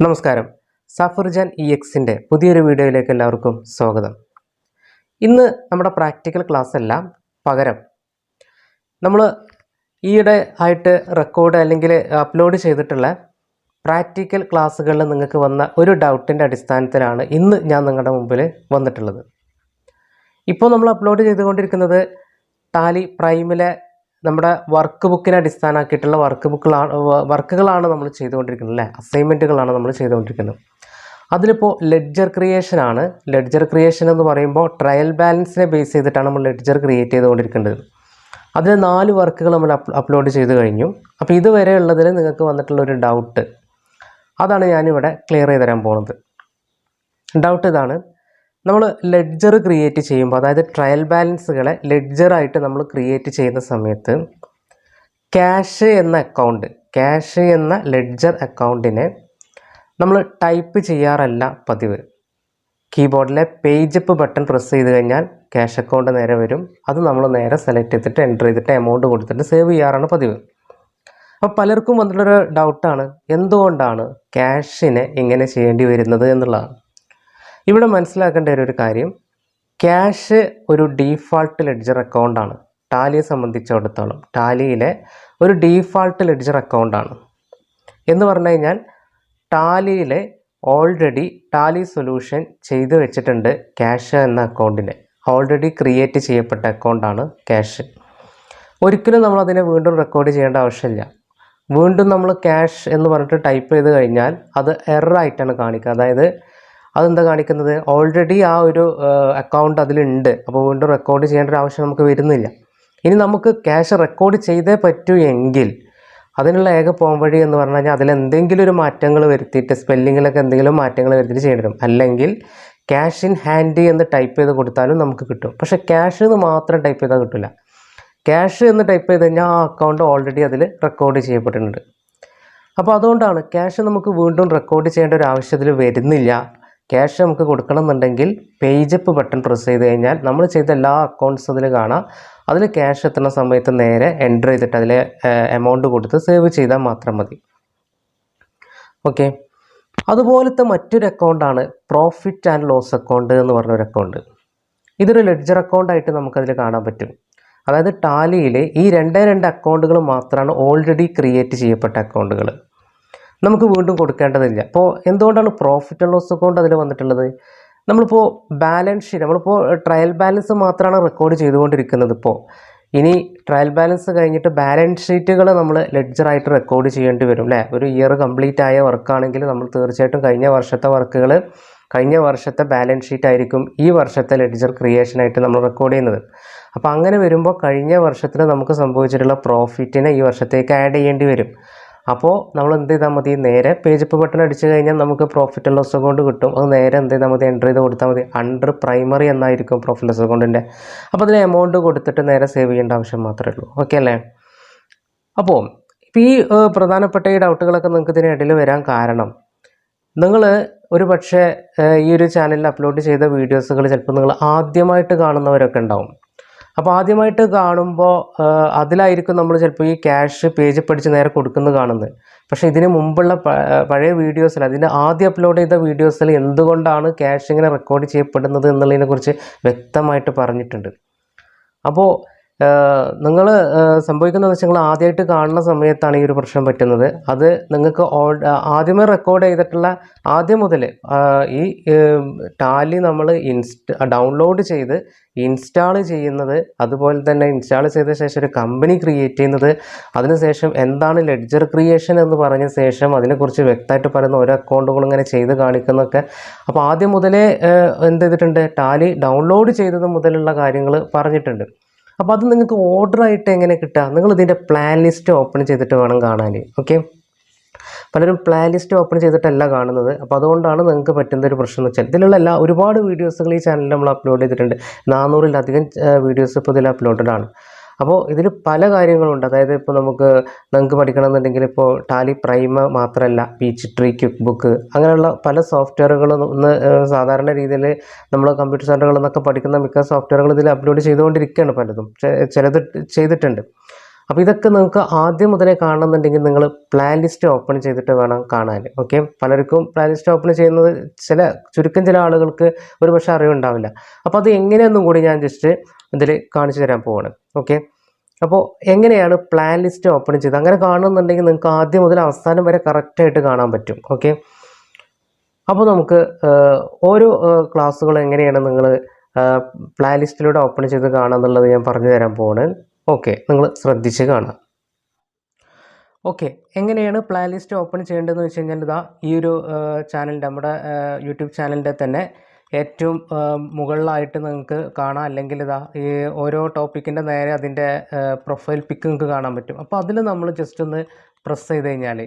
നമസ്കാരം. സഫർജാൻ ഇ എക്സിന്റെ പുതിയൊരു വീഡിയോയിലേക്ക് എല്ലാവർക്കും സ്വാഗതം. ഇന്ന് നമ്മുടെ പ്രാക്ടിക്കൽ ക്ലാസ് അല്ല പകരം. നമ്മൾ ഈയിടെ ആയിട്ട് റെക്കോർഡ് അല്ലെങ്കിൽ അപ്ലോഡ് ചെയ്തിട്ടുള്ള പ്രാക്ടിക്കൽ ക്ലാസ്സുകളിൽ നിങ്ങൾക്ക് വന്ന ഒരു ഡൗട്ടിന്റെ അടിസ്ഥാനത്തിലാണ് ഇന്ന് ഞാൻ നിങ്ങളുടെ മുമ്പിൽ വന്നിട്ടുള്ളത്. ഇപ്പോൾ നമ്മൾ അപ്ലോഡ് ചെയ്തുകൊണ്ടിരിക്കുന്നത് ടാലി പ്രൈമിലെ നമ്മുടെ വർക്ക് ബുക്കിനെ അടിസ്ഥാനമാക്കിയിട്ടുള്ള വർക്ക് ബുക്കുകളാണ് വർക്കുകളാണ് നമ്മൾ ചെയ്തുകൊണ്ടിരിക്കുന്നത് അല്ലേ? അസൈൻമെന്റുകളാണ് നമ്മൾ ചെയ്തുകൊണ്ടിരിക്കുന്നത്. അതിലിപ്പോൾ ലെഡ്ജർ ക്രിയേഷൻ ആണ്. ലെഡ്ജർ ക്രിയേഷൻ എന്ന് പറയുമ്പോൾ ട്രയൽ ബാലൻസിനെ ബേസ് ചെയ്തിട്ടാണ് നമ്മൾ ലെഡ്ജർ ക്രിയേറ്റ് ചെയ്തുകൊണ്ടിരിക്കേണ്ടത് അതിൽ നാല് വർക്കുകൾ നമ്മൾ അപ്ലോഡ് ചെയ്ത് കഴിഞ്ഞു. അപ്പോൾ ഇതുവരെ ഉള്ളതിൽ നിങ്ങൾക്ക് വന്നിട്ടുള്ള ഒരു ഡൗട്ട് അതാണ് ഞാനിവിടെ ക്ലിയർ ചെയ്ത് തരാൻ പോകുന്നത്. ഡൗട്ട് ഇതാണ്. നമ്മൾ ലെഡ്ജർ ക്രിയേറ്റ് ചെയ്യുമ്പോൾ അതായത് ട്രയൽ ബാലൻസുകളെ ലെഡ്ജറായിട്ട് നമ്മൾ ക്രിയേറ്റ് ചെയ്യുന്ന സമയത്ത് ക്യാഷ് എന്ന അക്കൗണ്ട് ക്യാഷ് എന്ന ലെഡ്ജർ അക്കൗണ്ടിനെ നമ്മൾ ടൈപ്പ് ചെയ്യാറല്ല പതിവ്. കീബോർഡിലെ പേജ് അപ്പ് ബട്ടൺ പ്രസ് ചെയ്ത് കഴിഞ്ഞാൽ ക്യാഷ് അക്കൗണ്ട് നേരെ വരും. അത് നമ്മൾ നേരെ സെലക്ട് ചെയ്തിട്ട് എന്റർ ചെയ്തിട്ട് എമൗണ്ട് കൊടുത്തിട്ട് സേവ് ചെയ്യാറാണ് പതിവ്. അപ്പോൾ പലർക്കും വന്നിട്ടുള്ളൊരു ഡൗട്ടാണ് എന്തുകൊണ്ടാണ് ക്യാഷിനെ ഇങ്ങനെ ചെയ്യേണ്ടി വരുന്നത് എന്നുള്ളതാണ്. ഇവിടെ മനസ്സിലാക്കേണ്ട ഒരു കാര്യം ക്യാഷ് ഒരു ഡീഫാൾട്ട് ലെഡ്ജർ അക്കൗണ്ടാണ് ടാലിയെ സംബന്ധിച്ചിടത്തോളം ടാലിയിലെ ഒരു ഡീഫാൾട്ട് ലെഡ്ജർ അക്കൗണ്ടാണ് എന്ന് പറഞ്ഞു കഴിഞ്ഞാൽ ടാലിയിലെ ഓൾറെഡി ടാലി സൊല്യൂഷൻ ചെയ്തു വെച്ചിട്ടുണ്ട് ക്യാഷ് എന്ന അക്കൗണ്ടിനെ ഓൾറെഡി ക്രിയേറ്റ് ചെയ്യപ്പെട്ട അക്കൗണ്ടാണ് ക്യാഷ്. ഒരിക്കലും നമ്മൾ അതിനെ വീണ്ടും റെക്കോർഡ് ചെയ്യേണ്ട ആവശ്യമില്ല. വീണ്ടും നമ്മൾ ക്യാഷ് എന്ന് പറഞ്ഞിട്ട് ടൈപ്പ് ചെയ്ത് കഴിഞ്ഞാൽ അത് എററായിട്ടാണ് കാണിക്കുക. അതായത് അതെന്താ കാണിക്കുന്നത്? ഓൾറെഡി ആ ഒരു അക്കൗണ്ട് അതിലുണ്ട്. അപ്പോൾ വീണ്ടും റെക്കോർഡ് ചെയ്യേണ്ട ഒരു ആവശ്യം നമുക്ക് വരുന്നില്ല. ഇനി നമുക്ക് ക്യാഷ് റെക്കോർഡ് ചെയ്തേ പറ്റൂ എങ്കിൽ അതിനുള്ള ഏക പോംവഴി എന്ന് പറഞ്ഞു കഴിഞ്ഞാൽ അതിലെന്തെങ്കിലും ഒരു മാറ്റങ്ങൾ വരുത്തിയിട്ട് സ്പെല്ലിങ്ങിലൊക്കെ എന്തെങ്കിലും മാറ്റങ്ങൾ വരുത്തിയിട്ട് ചെയ്യേണ്ടി വരും. അല്ലെങ്കിൽ ക്യാഷ് ഇൻ ഹാൻഡ് എന്ന് ടൈപ്പ് ചെയ്ത് കൊടുത്താലും നമുക്ക് കിട്ടും. പക്ഷേ ക്യാഷ് എന്ന് മാത്രം ടൈപ്പ് ചെയ്താൽ കിട്ടില്ല ക്യാഷ് എന്ന് ടൈപ്പ് ചെയ്ത് കഴിഞ്ഞാൽ ആ അക്കൗണ്ട് ഓൾറെഡി അതിൽ റെക്കോർഡ് ചെയ്യപ്പെട്ടിട്ടുണ്ട്. അപ്പോൾ അതുകൊണ്ടാണ് ക്യാഷ് നമുക്ക് വീണ്ടും റെക്കോർഡ് ചെയ്യേണ്ട ഒരു ആവശ്യത്തിൽ വരുന്നില്ല. ക്യാഷ് നമുക്ക് കൊടുക്കണമെന്നുണ്ടെങ്കിൽ അപ്പ് ബട്ടൺ പ്രസ് ചെയ്ത് കഴിഞ്ഞാൽ നമ്മൾ ചെയ്ത എല്ലാ അക്കൗണ്ട്സ് അതിൽ കാണാം. അതിൽ ക്യാഷ് എത്തുന്ന സമയത്ത് നേരെ എന്റർ ചെയ്തിട്ട് അതിലെ എമൗണ്ട് കൊടുത്ത് സേവ് ചെയ്താൽ മാത്രം മതി. ഓക്കെ അതുപോലത്തെ മറ്റൊരു അക്കൗണ്ടാണ് പ്രോഫിറ്റ് ആൻഡ് ലോസ് അക്കൗണ്ട് എന്ന് പറഞ്ഞൊരു അക്കൗണ്ട് ഇതൊരു ലെഡ്ജർ അക്കൗണ്ടായിട്ട് നമുക്കതിൽ കാണാൻ പറ്റും. അതായത് ടാലിയിൽ ഈ രണ്ടേ രണ്ട് അക്കൗണ്ടുകൾ മാത്രമാണ് ഓൾറെഡി ക്രിയേറ്റ് ചെയ്യപ്പെട്ട അക്കൗണ്ടുകൾ നമുക്ക് വീണ്ടും കൊടുക്കേണ്ടതില്ല. അപ്പോൾ എന്തുകൊണ്ടാണ് പ്രോഫിറ്റ് ആൻഡ് ലോസ് അക്കൗണ്ട് അതിൽ വന്നിട്ടുള്ളത്? നമ്മളിപ്പോൾ ബാലൻസ് ഷീറ്റ് നമ്മളിപ്പോൾ ട്രയൽ ബാലൻസ് മാത്രമാണ് റെക്കോർഡ് ചെയ്തുകൊണ്ടിരിക്കുന്നത് ഇപ്പോൾ ഇനി ട്രയൽ ബാലൻസ് കഴിഞ്ഞിട്ട് ബാലൻസ് ഷീറ്റുകൾ നമ്മൾ ലെഡ്ജറായിട്ട് റെക്കോർഡ് ചെയ്യേണ്ടി വരും അല്ലേ ഒരു ഇയർ കംപ്ലീറ്റ് ആയ വർക്കാണെങ്കിൽ നമ്മൾ തീർച്ചയായിട്ടും കഴിഞ്ഞ വർഷത്തെ വർക്കുകൾ കഴിഞ്ഞ വർഷത്തെ ബാലൻസ് ഷീറ്റ് ആയിരിക്കും ഈ വർഷത്തെ ലെഡ്ജർ ക്രിയേഷനായിട്ട് നമ്മൾ റെക്കോർഡ് ചെയ്യുന്നത്. അപ്പോൾ അങ്ങനെ വരുമ്പോൾ കഴിഞ്ഞ വർഷത്തിൽ നമുക്ക് സംഭവിച്ചിട്ടുള്ള പ്രോഫിറ്റിനെ ഈ വർഷത്തേക്ക് ആഡ് ചെയ്യേണ്ടി വരും. അപ്പോൾ നമ്മൾ എന്ത് ചെയ്താൽ മതി? നേരെ പേജ് അപ്പ് ബട്ടൺ അടിച്ചു കഴിഞ്ഞാൽ നമുക്ക് പ്രോഫിറ്റ് ലോസ് അക്കൗണ്ട് കിട്ടും. അത് നേരെ എന്ത് ചെയ്താൽ മതി? എന്റർ ചെയ്ത് കൊടുത്താൽ മതി. അണ്ടർ പ്രൈമറി എന്നായിരിക്കും പ്രോഫിറ്റ് ലോസ് അക്കൗണ്ടിന്റെ അപ്പോൾ അതിന് എമൗണ്ട് കൊടുത്തിട്ട് നേരെ സേവ് ചെയ്യേണ്ട ആവശ്യം മാത്രമേ ഉള്ളൂ. ഓക്കെ അല്ലേ? അപ്പോൾ ഈ പ്രധാനപ്പെട്ട ഈ ഡൗട്ടുകളൊക്കെ നിങ്ങൾക്ക് ഇതിനിടയിൽ വരാൻ കാരണം നിങ്ങൾ ഒരു പക്ഷേ ഈ ഒരു ചാനലിൽ അപ്ലോഡ് ചെയ്ത വീഡിയോസുകൾ ചിലപ്പോൾ നിങ്ങൾ ആദ്യമായിട്ട് കാണുന്നവരൊക്കെ ഉണ്ടാവും. അപ്പോൾ ആദ്യമായിട്ട് കാണുമ്പോൾ അതിലായിരിക്കും നമ്മൾ ചിലപ്പോൾ ഈ ക്യാഷ് പേജ് പഠിച്ച് നേരെ കൊടുക്കുന്നത് കാണുന്നത്. പക്ഷേ ഇതിന് മുമ്പുള്ള പഴയ വീഡിയോസിൽ അതിന്റെ ആദ്യം അപ്ലോഡ് ചെയ്ത വീഡിയോസിൽ എന്തുകൊണ്ടാണ് ക്യാഷ് ഇങ്ങനെ റെക്കോർഡ് ചെയ്യപ്പെടുന്നത് എന്നുള്ളതിനെക്കുറിച്ച് വ്യക്തമായിട്ട് പറഞ്ഞിട്ടുണ്ട്. അപ്പോൾ നിങ്ങൾ സംഭവിക്കുന്നതെന്ന് വെച്ചാൽ നിങ്ങൾ ആദ്യമായിട്ട് കാണുന്ന സമയത്താണ് ഈ ഒരു പ്രശ്നം പറ്റുന്നത്. അത് നിങ്ങൾക്ക് ആദ്യമേ റെക്കോർഡ് ചെയ്തിട്ടുള്ള ആദ്യം മുതൽ ഈ ടാലി നമ്മൾ ഇൻസ്റ്റ ഡൗൺലോഡ് ചെയ്ത് ഇൻസ്റ്റാൾ ചെയ്യുന്നത് അതുപോലെ തന്നെ ഇൻസ്റ്റാൾ ചെയ്ത ശേഷം ഒരു കമ്പനി ക്രിയേറ്റ് ചെയ്യുന്നത് അതിനുശേഷം എന്താണ് ലെഡ്ജർ ക്രിയേഷൻ എന്ന് പറഞ്ഞ ശേഷം അതിനെക്കുറിച്ച് വ്യക്തമായിട്ട് പറയുന്ന ഓരോ അക്കൗണ്ടുകളും ഇങ്ങനെ ചെയ്ത് കാണിക്കുന്നതൊക്കെ. അപ്പോൾ ആദ്യം മുതലേ എന്ത് ചെയ്തിട്ടുണ്ട്? ടാലി ഡൗൺലോഡ് ചെയ്തത് മുതലുള്ള കാര്യങ്ങൾ പറഞ്ഞിട്ടുണ്ട്. അപ്പോൾ അത് നിങ്ങൾക്ക് ഓർഡർ ആയിട്ട് എങ്ങനെ കിട്ടുക? നിങ്ങൾ ഇതിന്റെ പ്ലാൻ ലിസ്റ്റ് ഓപ്പൺ ചെയ്തിട്ട് വേണം കാണാൻ ഓക്കെ പലരും പ്ലാൻ ലിസ്റ്റ് ഓപ്പൺ ചെയ്തിട്ടല്ല കാണുന്നത്. അപ്പോൾ അതുകൊണ്ടാണ് നിങ്ങൾക്ക് പറ്റുന്ന ഒരു പ്രശ്നം എന്ന് വെച്ചാൽ ഇതിലുള്ള എല്ലാ ഒരുപാട് വീഡിയോസുകൾ ഈ ചാനലിൽ നമ്മൾ അപ്ലോഡ് ചെയ്തിട്ടുണ്ട്. നാനൂറിലധികം വീഡിയോസ് ഇപ്പോൾ ഇതിൽ അപ്ലോഡഡ് ആണ്. അപ്പോൾ ഇതിൽ പല കാര്യങ്ങളുണ്ട്. അതായത് ഇപ്പോൾ നമുക്ക് നിങ്ങൾക്ക് പഠിക്കണമെന്നുണ്ടെങ്കിൽ ഇപ്പോൾ ടാലി പ്രൈമ മാത്രമല്ല ബീച്ച് ട്രീ ക്വിക്ക് ബുക്ക് അങ്ങനെയുള്ള പല സോഫ്റ്റ്വെയറുകളും ഒന്ന് സാധാരണ രീതിയിൽ നമ്മൾ കമ്പ്യൂട്ടർ സെന്ററുകളിൽ നിന്നൊക്കെ പഠിക്കുന്ന മിക്ക സോഫ്റ്റ്വെയറുകൾ ഇതിൽ അപ്ലോഡ് ചെയ്തുകൊണ്ടിരിക്കുകയാണ് പലതും. ചിലത് ചെയ്തിട്ടുണ്ട്. അപ്പോൾ ഇതൊക്കെ നിങ്ങൾക്ക് ആദ്യം മുതലേ കാണണമെന്നുണ്ടെങ്കിൽ നിങ്ങൾ പ്ലാൻ ലിസ്റ്റ് ഓപ്പൺ ചെയ്തിട്ട് വേണം കാണാൻ ഓക്കെ പലർക്കും പ്ലാൻ ലിസ്റ്റ് ഓപ്പൺ ചെയ്യുന്നത് ചില ചുരുക്കം ചില ആളുകൾക്ക് ഒരു പക്ഷേ അറിവുണ്ടാവില്ല. അപ്പോൾ അത് എങ്ങനെയൊന്നും കൂടി ഞാൻ ജസ്റ്റ് ഇതിൽ കാണിച്ചു തരാൻ പോവാണ് ഓക്കെ അപ്പോൾ എങ്ങനെയാണ് പ്ലാൻ ലിസ്റ്റ് ഓപ്പൺ ചെയ്ത്? അങ്ങനെ കാണുന്നുണ്ടെങ്കിൽ നിങ്ങൾക്ക് ആദ്യം മുതൽ അവസാനം വരെ കറക്റ്റായിട്ട് കാണാൻ പറ്റും ഓക്കെ അപ്പോൾ നമുക്ക് ഓരോ ക്ലാസ്സുകൾ എങ്ങനെയാണ് നിങ്ങൾ പ്ലാൻ ലിസ്റ്റിലൂടെ ഓപ്പൺ ചെയ്ത് കാണാമെന്നുള്ളത് ഞാൻ പറഞ്ഞു തരാൻ പോവാണ്. ഓക്കെ നിങ്ങൾ ശ്രദ്ധിച്ച് കാണാം. ഓക്കെ എങ്ങനെയാണ് പ്ലാൻ ലിസ്റ്റ് ഓപ്പൺ ചെയ്യേണ്ടതെന്ന് വെച്ച് കഴിഞ്ഞാൽ ഇതാ ഈ ഒരു ചാനൽ നമ്മുടെ യൂട്യൂബ് ചാനലിന്റെ തന്നെ ഏറ്റവും മുകളിലായിട്ട് നിങ്ങൾക്ക് കാണാം. അല്ലെങ്കിൽ ഇതാ ഈ ഓരോ ടോപ്പിക്കിന്റെ നേരെ അതിന്റെ പ്രൊഫൈൽ പിക്ക് നിങ്ങൾക്ക് കാണാൻ പറ്റും. അപ്പോൾ അതിൽ നമ്മൾ ജസ്റ്റ് ഒന്ന് പ്രസ് ചെയ്ത് കഴിഞ്ഞാൽ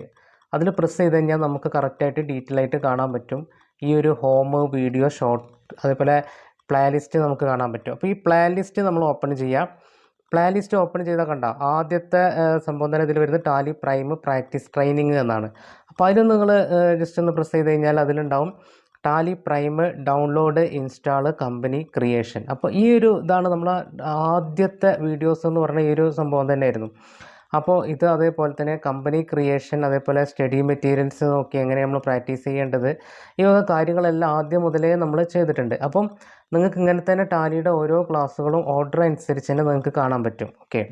അതിൽ പ്രസ് ചെയ്ത് കഴിഞ്ഞാൽ നമുക്ക് കറക്റ്റായിട്ട് ഡീറ്റെയിൽ ആയിട്ട് കാണാൻ പറ്റും. ഈ ഒരു ഹോം വീഡിയോ ഷോർട്ട് അതേപോലെ പ്ലേ ലിസ്റ്റ് നമുക്ക് കാണാൻ പറ്റും. അപ്പോൾ ഈ പ്ലേ ലിസ്റ്റ് നമ്മൾ ഓപ്പൺ ചെയ്യാം. പ്ലേ ലിസ്റ്റ് ഓപ്പൺ ചെയ്താൽ കണ്ട. ആദ്യത്തെ സംഭവം തന്നെ ഇതിൽ വരുന്നത് ടാലി പ്രൈം പ്രാക്ടീസ് ട്രെയിനിങ് എന്നാണ്. അപ്പോൾ അതിൽ നിങ്ങൾ ജസ്റ്റ് ഒന്ന് പ്രസ് ചെയ്ത് കഴിഞ്ഞാൽ അതിലുണ്ടാവും Tally Prime download install company creation അപ്പോൾ ഈ ഒരു ഇതാണ് നമ്മളെ ആദ്യത്തെ വീഡിയോസ് എന്ന് പറഞ്ഞ ഈ ഒരു സംഭവം തന്നെയായിരുന്നു. അപ്പോൾ ഇത് അതേപോലെ തന്നെ കമ്പനി ക്രിയേഷൻ അതേപോലെ സ്റ്റഡി മെറ്റീരിയൽസ് നോക്കി എങ്ങനെ നമ്മൾ പ്രാക്ടീസ് ചെയ്യേണ്ടത്? ഈ വക കാര്യങ്ങളെല്ലാം ആദ്യം മുതലേ നമ്മൾ ചെയ്തിട്ടുണ്ട്. അപ്പം നിങ്ങൾക്ക് ഇങ്ങനെ തന്നെ ടാലിയുടെ ഓരോ ക്ലാസ്സുകളും ഓർഡർ അനുസരിച്ച് തന്നെ നിങ്ങൾക്ക് കാണാൻ പറ്റും. ഓക്കെ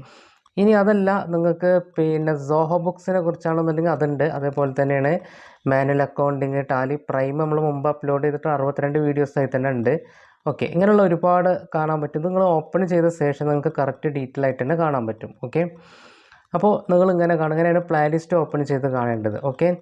ഇനി അതല്ല നിങ്ങൾക്ക് പിന്നെ സോഹോ ബുക്സിനെ കുറിച്ചാണെന്നുണ്ടെങ്കിൽ അതുണ്ട്. അതേപോലെ തന്നെയാണ് മാനുവൽ അക്കൗണ്ടിങ് ടാലി പ്രൈം നമ്മൾ മുമ്പ് അപ്ലോഡ് ചെയ്തിട്ട് അറുപത്തിരണ്ട് വീഡിയോസായി തന്നെ ഉണ്ട്. ഓക്കെ ഇങ്ങനെയുള്ള ഒരുപാട് കാണാൻ പറ്റും. നിങ്ങൾ ഓപ്പൺ ചെയ്ത ശേഷം നിങ്ങൾക്ക് കറക്റ്റ് ഡീറ്റെയിൽ ആയിട്ട് തന്നെ കാണാൻ പറ്റും. ഓക്കെ അപ്പോൾ നിങ്ങൾ ഇങ്ങനെ കാണും. ഇങ്ങനെയാണ് പ്ലേലിസ്റ്റ് ഓപ്പൺ ചെയ്ത് കാണേണ്ടത്. ഓക്കെ